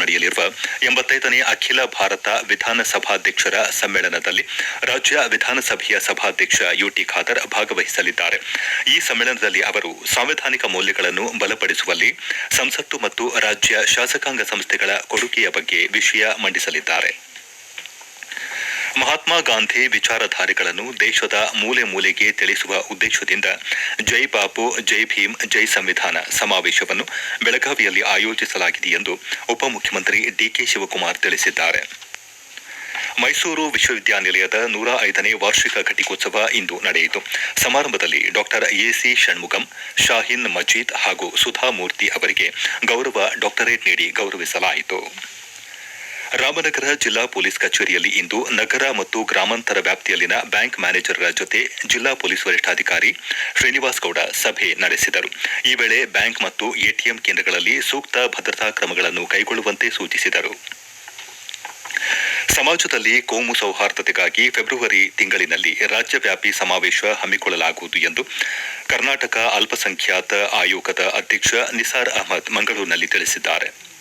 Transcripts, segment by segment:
ನಡೆಯಲಿರುವ ಎಂಬತ್ತೈದನೇ ಅಖಿಲ ಭಾರತ ವಿಧಾನಸಭಾಧ್ಯಕ್ಷರ ಸಮ್ಮೇಳನದಲ್ಲಿ ರಾಜ್ಯ ವಿಧಾನಸಭೆಯ ಸಭಾಧ್ಯಕ್ಷ ಯುಟಿ ಖಾದರ್ ಭಾಗವಹಿಸಲಿದ್ದಾರೆ. ಈ ಸಮ್ಮೇಳನದಲ್ಲಿ ಅವರು ಸಾಂವಿಧಾನಿಕ ಮೌಲ್ಯಗಳನ್ನು ಬಲಪಡಿಸುವಲ್ಲಿ ಸಂಸತ್ತು ಮತ್ತು ರಾಜ್ಯ ಶಾಸಕಾಂಗ ಸಂಸ್ಥೆಗಳ ಕೊಡುಗೆಯ ಬಗ್ಗೆ ವಿಷಯ ಮಂಡಿಸಲಿದ್ದಾರೆ. ಮಹಾತ್ಮ ಗಾಂಧಿ ವಿಚಾರಧಾರೆಗಳನ್ನು ದೇಶದ ಮೂಲೆ ಮೂಲೆಗೆ ತಿಳಿಸುವ ಉದ್ದೇಶದಿಂದ ಜೈ ಬಾಪು, ಜೈ ಭೀಮ್, ಜೈ ಸಂವಿಧಾನ ಸಮಾವೇಶವನ್ನು ಬೆಳಗಾವಿಯಲ್ಲಿ ಆಯೋಜಿಸಲಾಗಿದೆ ಎಂದು ಉಪಮುಖ್ಯಮಂತ್ರಿ ಡಿಕೆ ಶಿವಕುಮಾರ್ ತಿಳಿಸಿದ್ದಾರೆ. ಮೈಸೂರು ವಿಶ್ವವಿದ್ಯಾನಿಲಯದ ನೂರ ಐದನೇ ವಾರ್ಷಿಕ ಘಟಿಕೋತ್ಸವ ಇಂದು ನಡೆಯಿತು. ಸಮಾರಂಭದಲ್ಲಿ ಡಾಕ್ಟರ್ ಎಸಿ ಷಣ್ಮುಗಂ ಶಾಹಿನ್ ಮಜೀದ್ ಹಾಗೂ ಸುಧಾಮೂರ್ತಿ ಅವರಿಗೆ ಗೌರವ ಡಾಕ್ಟರೇಟ್ ನೀಡಿ ಗೌರವಿಸಲಾಯಿತು. ರಾಮನಗರ ಜಿಲ್ಲಾ ಪೊಲೀಸ್ ಕಚೇರಿಯಲ್ಲಿ ಇಂದು ನಗರ ಮತ್ತು ಗ್ರಾಮಾಂತರ ವ್ಯಾಪ್ತಿಯಲ್ಲಿನ ಬ್ಯಾಂಕ್ ಮ್ಯಾನೇಜರ್ಗಳ ಜೊತೆ ಜಿಲ್ಲಾ ಪೊಲೀಸ್ ವರಿಷ್ಠಾಧಿಕಾರಿ ಶ್ರೀನಿವಾಸ್ ಗೌಡ ಸಭೆ ನಡೆಸಿದರು. ಈ ವೇಳೆ ಬ್ಯಾಂಕ್ ಮತ್ತು ಎಟಿಎಂ ಕೇಂದ್ರಗಳಲ್ಲಿ ಸೂಕ್ತ ಭದ್ರತಾ ಕ್ರಮಗಳನ್ನು ಕೈಗೊಳ್ಳುವಂತೆ ಸೂಚಿಸಿದರು. ಸಮಾಜದಲ್ಲಿ ಕೋಮು ಸೌಹಾರ್ದತೆಗಾಗಿ ಫೆಬ್ರವರಿ ತಿಂಗಳಿನಲ್ಲಿ ರಾಜ್ಯವ್ಯಾಪಿ ಸಮಾವೇಶ ಹಮ್ಮಿಕೊಳ್ಳಲಾಗುವುದು ಎಂದು ಕರ್ನಾಟಕ ಅಲ್ಪಸಂಖ್ಯಾತ ಆಯೋಗದ ಅಧ್ಯಕ್ಷ ನಿಸಾರ್ ಅಹಮದ್ ಮಂಗಳೂರಿನಲ್ಲಿ ತಿಳಿಸಿದ್ದಾರೆ.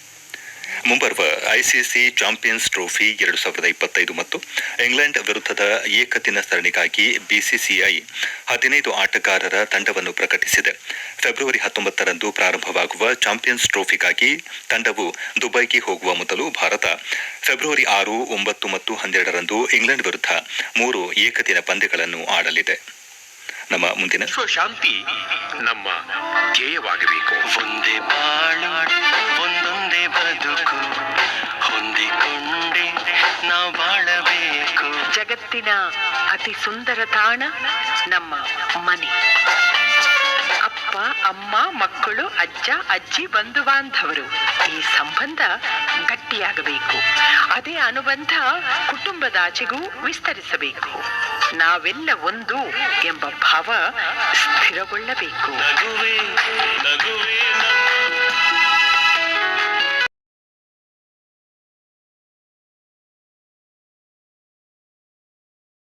ಮುಂಬರುವ ಐಸಿಸಿ ಚಾಂಪಿಯನ್ಸ್ ಟ್ರೋಫಿ ಎರಡು ಸಾವಿರದ ಇಪ್ಪತ್ತೈದು ಮತ್ತು ಇಂಗ್ಲೆಂಡ್ ವಿರುದ್ಧದ ಏಕದಿನ ಸರಣಿಗಾಗಿ ಬಿಸಿಸಿಐ ಹದಿನೈದು ಆಟಗಾರರ ತಂಡವನ್ನು ಪ್ರಕಟಿಸಿದೆ. ಫೆಬ್ರವರಿ ಹತ್ತೊಂಬತ್ತರಂದು ಪ್ರಾರಂಭವಾಗುವ ಚಾಂಪಿಯನ್ಸ್ ಟ್ರೋಫಿಗಾಗಿ ತಂಡವು ದುಬೈಗೆ ಹೋಗುವ ಮೊದಲು ಭಾರತ ಫೆಬ್ರವರಿ ಆರು ಒಂಬತ್ತು ಮತ್ತು ಹನ್ನೆರಡರಂದು ಇಂಗ್ಲೆಂಡ್ ವಿರುದ್ಧ ಮೂರು ಏಕದಿನ ಪಂದ್ಯಗಳನ್ನು ಆಡಲಿದೆ. ನಮ್ಮ ಮುಂದಿನ ಶಾಂತಿ ನಮ್ಮ ಧ್ಯೇಯವಾಗಬೇಕು ಒಂದೇ ಬಾಳು ಜಗತ್ತಿನ ಅತಿ ಸುಂದರ ತಾಣ ನಮ್ಮ ಮನೆ. ಅಪ್ಪ, ಅಮ್ಮ, ಮಕ್ಕಳು, ಅಜ್ಜ, ಅಜ್ಜಿ, ಬಂಧು, ಬಾಂಧವರು ಈ ಸಂಬಂಧ ಗಟ್ಟಿಯಾಗಬೇಕು. ಅದೇ ಅನುಬಂಧ ಕುಟುಂಬದಾಚೆಗೂ ವಿಸ್ತರಿಸಬೇಕು. ನಾವೆಲ್ಲ ಒಂದು ಎಂಬ ಭಾವ ಸ್ಥಿರಗೊಳ್ಳಬೇಕು. ನಗುವೇ.